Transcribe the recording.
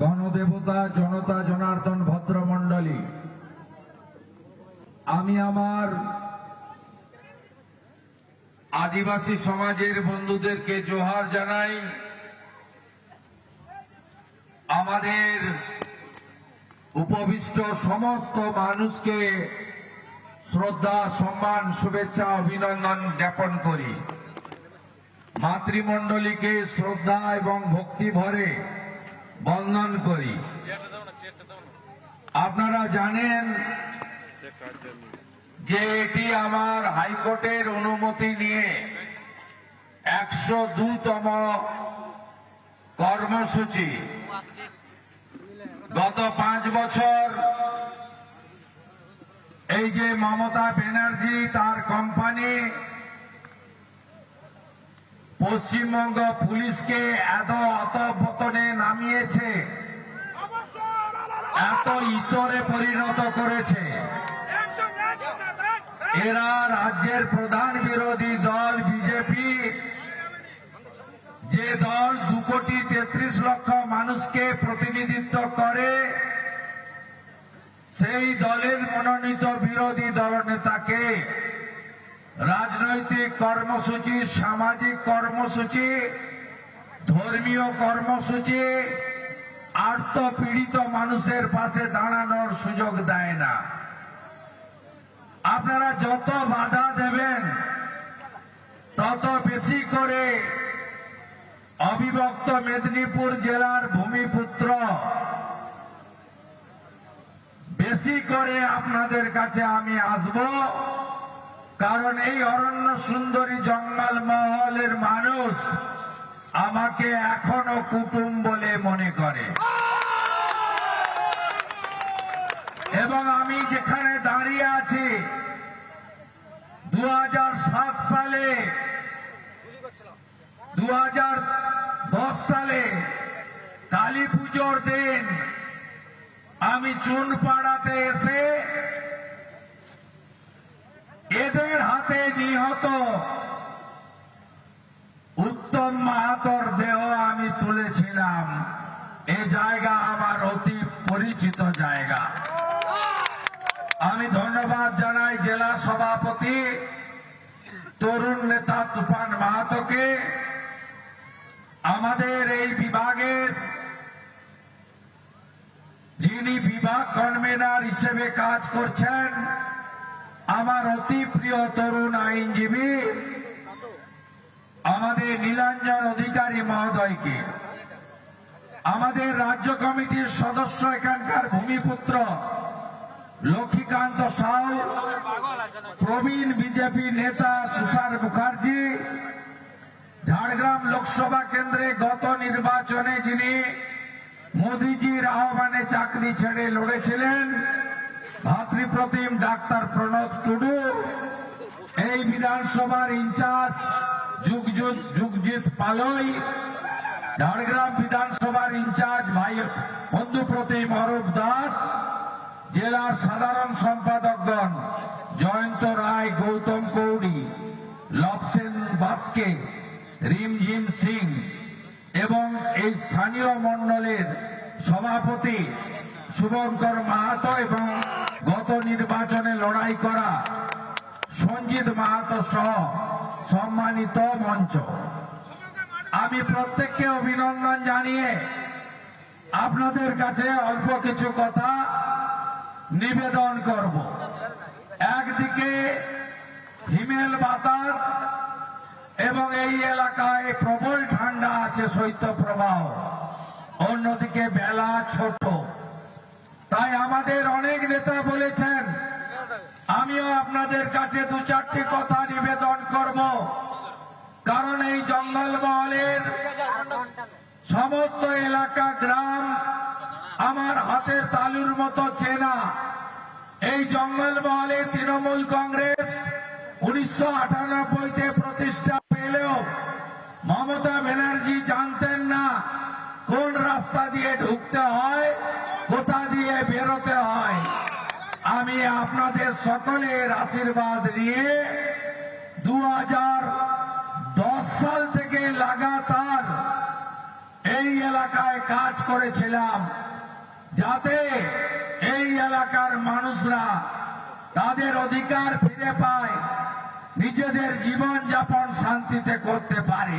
গণদেবতা, জনতা, জনার্দন, ভদ্রমণ্ডলী। আমি আমার আদিবাসী সমাজের বন্ধুদেরকে জোহার জানাই। আমাদের উপবিষ্ট সমস্ত মানুষকে শ্রদ্ধা, সম্মান, শুভেচ্ছা, অভিনন্দন জ্ঞাপন করি। মাতৃমণ্ডলীকে শ্রদ্ধা এবং ভক্তি ভরে বন্দন করি। আপনারা জানেন যে এটি আমার হাইকোর্টের অনুমতি নিয়ে একশো দুতম কর্মসূচি। গত পাঁচ বছর এই যে মমতা ব্যানার্জি, তার কোম্পানি পশ্চিমবঙ্গ পুলিশকে এত অতপতনে নামিয়েছে, এত ইতরে পরিণত করেছে। এরা রাজ্যের প্রধান বিরোধী দল, বিজেপি। যে দল দু কোটি তেত্রিশ লক্ষ মানুষকে প্রতিনিধিত্ব করে, সেই দলের মনোনীত বিরোধী দলনেতাকে রাজনৈতিক কর্মসূচি, সামাজিক কর্মসূচি, ধর্মীয় কর্মসূচি আর্ত পীড়িত মানুষের পাশে দাঁড়ানোর সুযোগ দেয় না। আপনারা যত বাধা দেবেন, তত বেশি করে অবিভক্ত মেদিনীপুর জেলার ভূমিপুত্র বেশি করে আপনাদের কাছে আমি আসব। কারণ এই অরণ্য সুন্দরী জঙ্গল মহলের মানুষ আমাকে এখনও কুটুম বলে মনে করে। এবং আমি যেখানে দাঁড়িয়ে আছি দু হাজার সাত সালে দু হাজার দশ সালে কালী পুজোর দিন আমি চুনপাড়াতে এসে এদের হাতে নিহত। উত্তম মাহাতর দেহ আমি তুলেছিলাম। এই জায়গা আমার অতি পরিচিত জায়গা। আমি ধন্যবাদ জানাই জেলা সভাপতি, তরুণ নেতা তুফান মাহাতোকে। আমাদের এই বিভাগের যিনি বিভাগ কনভেনার হিসেবে কাজ করছেন আমার অতি প্রিয় তরুণ আইনজীবী, আমাদের নীলাঞ্জন অধিকারী মহোদয়কে। আমাদের রাজ্য কমিটির সদস্য এখানকার ভূমিপুত্র লক্ষ্মীকান্ত সাউ, প্রবীণ বিজেপি নেতা তুষার মুখার্জি, ঝাড়গ্রাম লোকসভা কেন্দ্রে গত নির্বাচনে যিনি মোদিজির আহ্বানে চাকরি ছেড়ে লড়েছিলেন ভাতৃপ্রতিম ডাক্তার প্রণব টুডু। এই বিধানসভার ইনচার্জ যুগযুগ যুগজিৎ পালই। ঝাড়গ্রাম বিধানসভার ইনচার্জ ভাই বন্ধুপ্রতিম অরূপ দাস। জেলার সাধারণ সম্পাদকগণ জয়ন্ত রায়, গৌতম কৌড়ি লবসেন বাস্কে, রিমঝিম সিং এবং এই স্থানীয় মণ্ডলের সভাপতি শুভঙ্কর মাহাতো এবং গত নির্বাচনে লড়াই করা সঞ্জিত মাহাতো সহ সম্মানিত মঞ্চ। আমি প্রত্যেককে অভিনন্দন জানিয়ে আপনাদের কাছে অল্প কিছু কথা নিবেদন করব। একদিকে হিমেল বাতাস এবং এই এলাকায় প্রবল ঠান্ডা আছে শৈত্য প্রবাহ। অন্যদিকে বেলা ছোট। তাই আমাদের অনেক নেতা বলেছেন, আমিও আপনাদের কাছে দু চারটি কথা নিবেদন করব। কারণ এই জঙ্গলমহলের সমস্ত এলাকা গ্রাম আমার হাতের তালুর মতো চেনা। এই জঙ্গলমহলে তৃণমূল কংগ্রেস উনিশশো আটানব্বইতে প্রতিষ্ঠা পেলেও মমতা ব্যানার্জি জানতেন না কোন রাস্তা দিয়ে ঢুকতে হয়। কোথা দিয়ে বেরোতে হয়। আমি আপনাদের সকলের আশীর্বাদ নিয়ে দু সাল থেকে লাগাতার এই এলাকায় কাজ করেছিলাম যাতে এই এলাকার মানুষরা তাদের অধিকার ফিরে পায়, নিজেদের জীবন যাপন শান্তিতে করতে পারে।